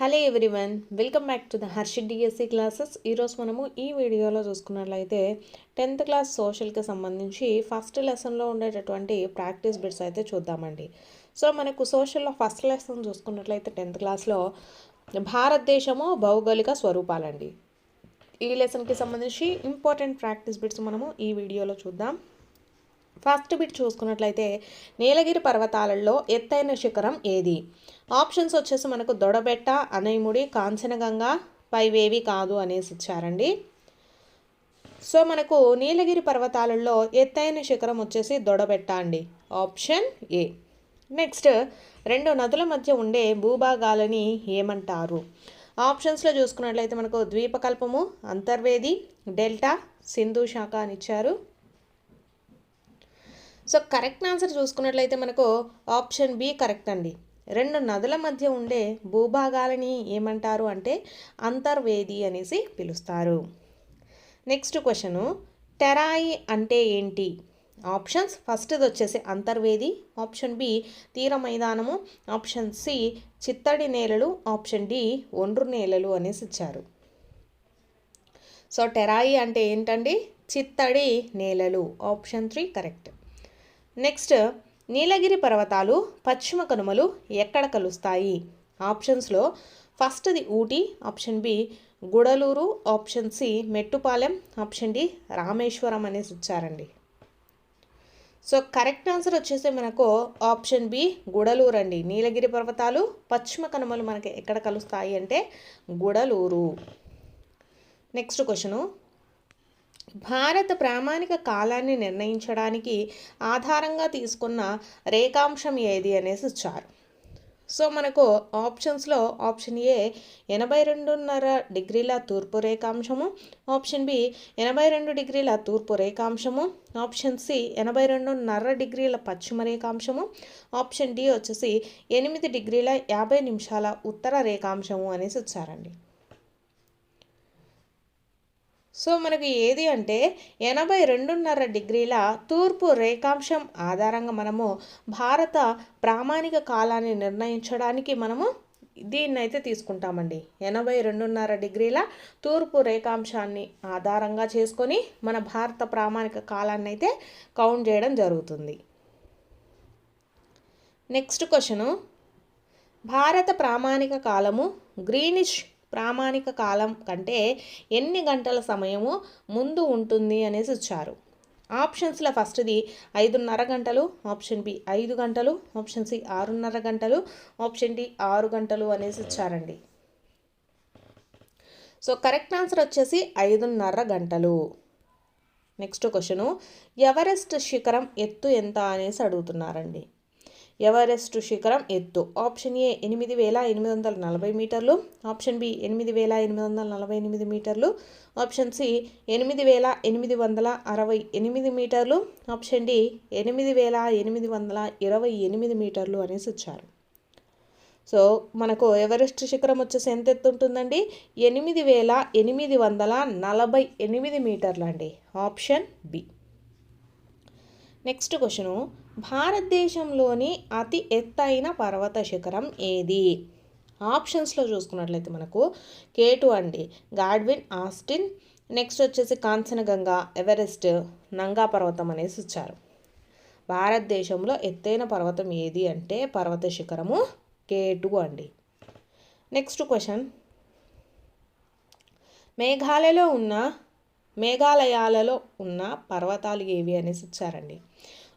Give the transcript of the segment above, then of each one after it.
Hello everyone welcome back to the Harshi DSC classes. ఈరోజు మనము ఈ వీడియోలో చూసుకున్నట్లయితే టెన్త్ క్లాస్ సోషల్కి సంబంధించి ఫస్ట్ లెసన్లో ఉండేటటువంటి ప్రాక్టీస్ బిట్స్ అయితే చూద్దామండి. సో మనకు సోషల్లో ఫస్ట్ లెసన్ చూసుకున్నట్లయితే టెన్త్ క్లాస్లో భారతదేశము భౌగోళిక స్వరూపాలండి. ఈ లెసన్కి సంబంధించి ఇంపార్టెంట్ ప్రాక్టీస్ బిట్స్ మనము ఈ వీడియోలో చూద్దాం. ఫస్ట్ బిట్ చూసుకున్నట్లయితే నీలగిరి పర్వతాలలో ఎత్తైన శిఖరం ఏది? ఆప్షన్స్ వచ్చేసి మనకు దొడబెట్ట అనయముడి కాంచనగంగ పైవేవి కాదు అనేసి ఇచ్చారండి. సో మనకు నీలగిరి పర్వతాలలో ఎత్తైన శిఖరం వచ్చేసి దొడబెట్ట అండి. Option A. నెక్స్ట్ రెండు నదుల మధ్య ఉండే భూభాగాలని ఏమంటారు? ఆప్షన్స్లో చూసుకున్నట్లయితే మనకు ద్వీపకల్పము అంతర్వేది డెల్టా సింధు శాఖ అని ఇచ్చారు. సో కరెక్ట్ ఆన్సర్ చూసుకున్నట్లయితే మనకు ఆప్షన్ బి కరెక్ట్ అండి. రెండు నదుల మధ్య ఉండే భూభాగాలని ఏమంటారు అంటే అంతర్వేది అనేసి పిలుస్తారు. నెక్స్ట్ క్వశ్చను టెరాయి అంటే ఏంటి? ఆప్షన్స్ ఫస్ట్ది వచ్చేసి అంతర్వేది ఆప్షన్ బి తీర మైదానము ఆప్షన్ సి చిత్తడి నేలలు ఆప్షన్ డి ఒండ్రు నేలలు అనేసి ఇచ్చారు. సో టెరాయి అంటే ఏంటండి? చిత్తడి నేలలు option three correct. Next Nilgiri పర్వతాలు పశ్చిమ కనుమలు ఎక్కడ కలుస్తాయి? ఆప్షన్స్లో ఫస్ట్ది Ooty option B Gudalur option C Mettupalayam option D Rameswaram అనేసి ఇచ్చారండి సో కరెక్ట్ ఆన్సర్ వచ్చేసి మనకు ఆప్షన్ బి గుడలూరు అండి. నీలగిరి పర్వతాలు పశ్చిమ కనుమలు మనకి ఎక్కడ కలుస్తాయి అంటే గుడలూరు. నెక్స్ట్ క్వశ్చను భారత ప్రామాణిక కాలాన్ని నిర్ణయించడానికి ఆధారంగా తీసుకున్న రేఖాంశం ఏది అనేసి ఇచ్చారు. సో మనకు ఆప్షన్స్లో ఆప్షన్ ఏ ఎనభై రెండున్నర డిగ్రీల తూర్పు రేఖాంశము ఆప్షన్ బి ఎనభై రెండు డిగ్రీల తూర్పు రేఖాంశము ఆప్షన్ సి ఎనభై రెండున్నర డిగ్రీల పశ్చిమ రేఖాంశము ఆప్షన్ డి వచ్చేసి ఎనిమిది డిగ్రీల యాభై నిమిషాల ఉత్తర రేఖాంశము అనేసి ఇచ్చారండి. సో మనకు ఏది అంటే ఎనభై రెండున్నర డిగ్రీల తూర్పు రేఖాంశం ఆధారంగా మనము భారత ప్రామాణిక కాలాన్ని నిర్ణయించడానికి మనము దీన్ని అయితే తీసుకుంటామండి. ఎనభై రెండున్నర డిగ్రీల తూర్పు రేఖాంశాన్ని ఆధారంగా చేసుకొని మన భారత ప్రామాణిక కాలాన్ని అయితే కౌంట్ చేయడం జరుగుతుంది. Next question. భారత ప్రామాణిక కాలము గ్రీనిష్ ప్రామాణిక కాలం కంటే ఎన్ని గంటల సమయము ముందు ఉంటుంది అనేసి ఇచ్చారు. ఆప్షన్స్లో ఫస్ట్ది ఐదున్నర గంటలు ఆప్షన్ బి ఐదు గంటలు ఆప్షన్ సి ఆరున్నర గంటలు ఆప్షన్ డి ఆరు గంటలు అనేసి ఇచ్చారండి. సో కరెక్ట్ ఆన్సర్ వచ్చేసి ఐదున్నర గంటలు. నెక్స్ట్ క్వశ్చను ఎవరెస్ట్ శిఖరం ఎత్తు ఎంత అనేసి అడుగుతున్నారండి. ఎవరెస్ట్ శిఖరం ఎత్తు. ఆప్షన్ ఏ ఎనిమిది వేల ఎనిమిది వందల నలభై మీటర్లు. ఆప్షన్ బి ఎనిమిది వేల ఎనిమిది వందల నలభై ఎనిమిది మీటర్లు. ఆప్షన్ సి ఎనిమిది వేల ఎనిమిది వందల అరవై ఎనిమిది మీటర్లు. ఆప్షన్ డి ఎనిమిది వేల ఎనిమిది వందల ఇరవై ఎనిమిది మీటర్లు అనేసి ఇచ్చారు సో మనకు ఎవరెస్ట్ శిఖరం వచ్చేసి ఎంత ఎత్తు ఉంటుందండి? ఎనిమిది వేల ఎనిమిది వందల నలభై ఎనిమిది మీటర్లు అండి. Option B. నెక్స్ట్ క్వశ్చను భారతదేశంలోని అతి ఎత్తైన పర్వత శిఖరం ఏది? ఆప్షన్స్లో చూసుకున్నట్లయితే మనకు కేటు అండి గాడ్విన్ ఆస్టిన్ నెక్స్ట్ వచ్చేసి కాంచనగంగా ఎవరెస్ట్ నంగా పర్వతం అనేసి ఇచ్చారు. భారతదేశంలో ఎత్తైన పర్వతం ఏది అంటే పర్వత శిఖరము కేటు అండి. Next question. మేఘాలయలో ఉన్న మేఘాలయాలలో ఉన్న పర్వతాలు ఏవి అనేసి ఇచ్చారండి.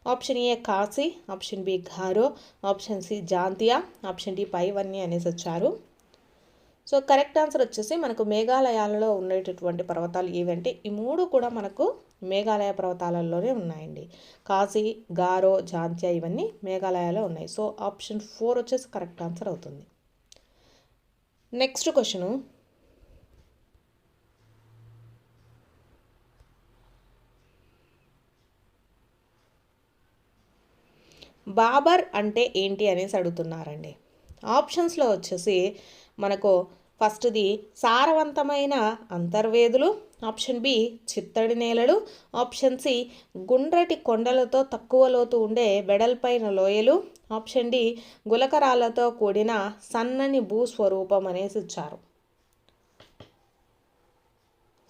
Option A Khasi option B Garo option C Jaintia option D పైవన్నీ అనేసి వచ్చారు. సో కరెక్ట్ ఆన్సర్ వచ్చేసి మనకు మేఘాలయాలలో ఉండేటటువంటి పర్వతాలు ఏవంటే ఈ మూడు కూడా మనకు మేఘాలయ పర్వతాలలోనే ఉన్నాయండి. కాశీ గారో జాంతియా ఇవన్నీ మేఘాలయాలో ఉన్నాయి. సో ఆప్షన్ ఫోర్ వచ్చేసి కరెక్ట్ ఆన్సర్ అవుతుంది. Next question. బాబర్ అంటే ఏంటి అనేసి అడుగుతున్నారండి. ఆప్షన్స్లో వచ్చేసి మనకు ఫస్ట్ది సారవంతమైన అంతర్వేదులు ఆప్షన్ బి చిత్తడి నేలలు ఆప్షన్ సి గుండ్రటి కొండలతో తక్కువ లోతు ఉండే వెడల్పైన లోయలు ఆప్షన్ డి గులకరాలతో కూడిన సన్నని భూస్వరూపం అనేసి ఇచ్చారు.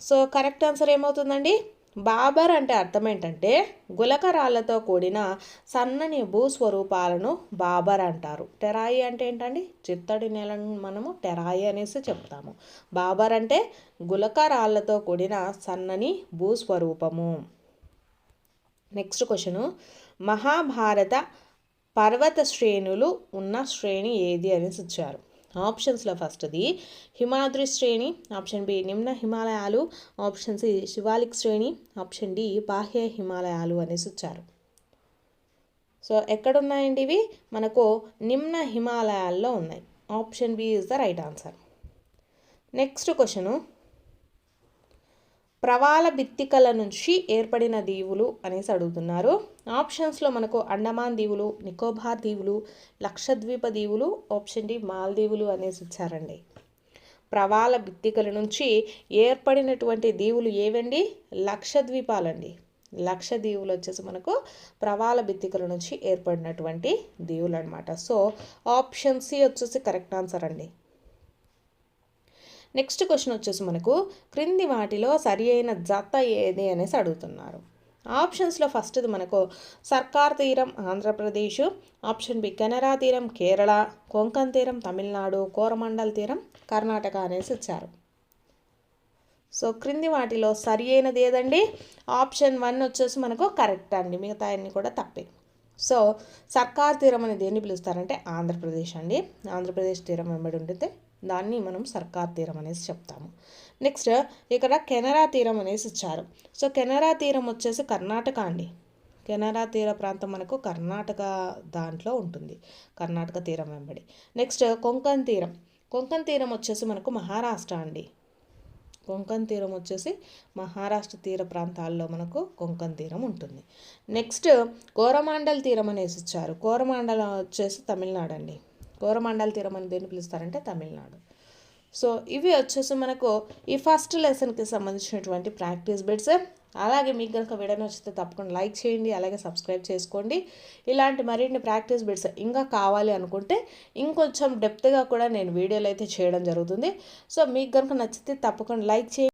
సో కరెక్ట్ ఆన్సర్ ఏమవుతుందండి? బాబర్ అంటే అర్థం ఏంటంటే గులకరాళ్ళతో కూడిన సన్నని భూస్వరూపాలను బాబర్ అంటారు. టెరాయి అంటే ఏంటండి? చిత్తడి నేలను మనము టెరాయి అనేసి చెప్తాము. బాబర్ అంటే గులకరాళ్ళతో కూడిన సన్నని భూస్వరూపము. Next question. మహాభారత పర్వత శ్రేణులు ఉన్న శ్రేణి ఏది అనేసి ఇచ్చారు. ఆప్షన్స్లో ఫస్ట్ది హిమాద్రి శ్రేణి ఆప్షన్ బి నిమ్న హిమాలయాలు ఆప్షన్ సి శివాలిక్ శ్రేణి ఆప్షన్ డి బాహ్య హిమాలయాలు అనేసి ఇచ్చారు. సో ఎక్కడున్నాయండి ఇవి? మనకు నిమ్న హిమాలయాల్లో ఉన్నాయి. Option B is the right answer. Next question. ప్రవాల భిత్తికల నుంచి ఏర్పడిన దీవులు అనేసి అడుగుతున్నారు. ఆప్షన్స్లో మనకు అండమాన్ దీవులు నికోబార్ దీవులు లక్షద్వీప దీవులు ఆప్షన్ డి మాల్దీవులు అనేసి ఇచ్చారండి. ప్రవాల భిత్తికల నుంచి ఏర్పడినటువంటి దీవులు ఏవండి? లక్షద్వీపాలండి. లక్షద్వీవులు వచ్చేసి మనకు ప్రవాల బిత్తికల నుంచి ఏర్పడినటువంటి దీవులు అనమాట సో ఆప్షన్ సి వచ్చేసి కరెక్ట్ ఆన్సర్ అండి. నెక్స్ట్ క్వశ్చన్ వచ్చేసి మనకు క్రింది వాటిలో సరి అయిన జత ఏది అనేసి అడుగుతున్నారు. ఆప్షన్స్లో ఫస్ట్ది మనకు సర్కార్ తీరం ఆంధ్రప్రదేశ్ ఆప్షన్ బి కెనరా తీరం కేరళ కొంకన్ తీరం తమిళనాడు కోరమండల్ తీరం కర్ణాటక అనేసి ఇచ్చారు. సో క్రింది వాటిలో సరి అయినది ఏదండి? ఆప్షన్ వన్ వచ్చేసి మనకు కరెక్ట్ అండి మిగతా అన్ని కూడా తప్పే. సో సర్కార్ తీరం అని దేన్ని పిలుస్తారంటే ఆంధ్రప్రదేశ్ అండి. ఆంధ్రప్రదేశ్ తీరం వెంబడి ఉంటుంది దాన్ని మనం సర్కార్ తీరం అనేసి చెప్తాము. నెక్స్ట్ ఇక్కడ కెనరా తీరం అనేసి ఇచ్చారు. సో కెనరా తీరం వచ్చేసి కర్ణాటక అండి. కెనరా తీర ప్రాంతం మనకు కర్ణాటక దాంట్లో ఉంటుంది. కర్ణాటక తీరం వెంబడి. నెక్స్ట్ కొంకన్ తీరం. కొంకన్ తీరం వచ్చేసి మనకు మహారాష్ట్ర అండి. కొంకన్ తీరం వచ్చేసి మహారాష్ట్ర తీర ప్రాంతాల్లో మనకు కొంకన్ తీరం ఉంటుంది. నెక్స్ట్ కోరమాండల్ తీరం అనేసి ఇచ్చారు. కోరమాండలం వచ్చేసి తమిళనాడు అండి. కోరమండల్ తీరం అని దేన్ని పిలుస్తారంటే తమిళనాడు. సో ఇవి వచ్చేసి మనకు ఈ ఫస్ట్ లెసన్కి సంబంధించినటువంటి ప్రాక్టీస్ బిట్స్ అలాగే మీకు కనుక వీడియో నచ్చితే తప్పకుండా లైక్ చేయండి అలాగే సబ్స్క్రైబ్ చేసుకోండి. ఇలాంటి మరిన్ని ప్రాక్టీస్ బిట్స్ ఇంకా కావాలి అనుకుంటే ఇంకొంచెం డెప్త్గా కూడా నేను వీడియోలు అయితే చేయడం జరుగుతుంది. సో మీకు కనుక నచ్చితే తప్పకుండా లైక్ చేయండి.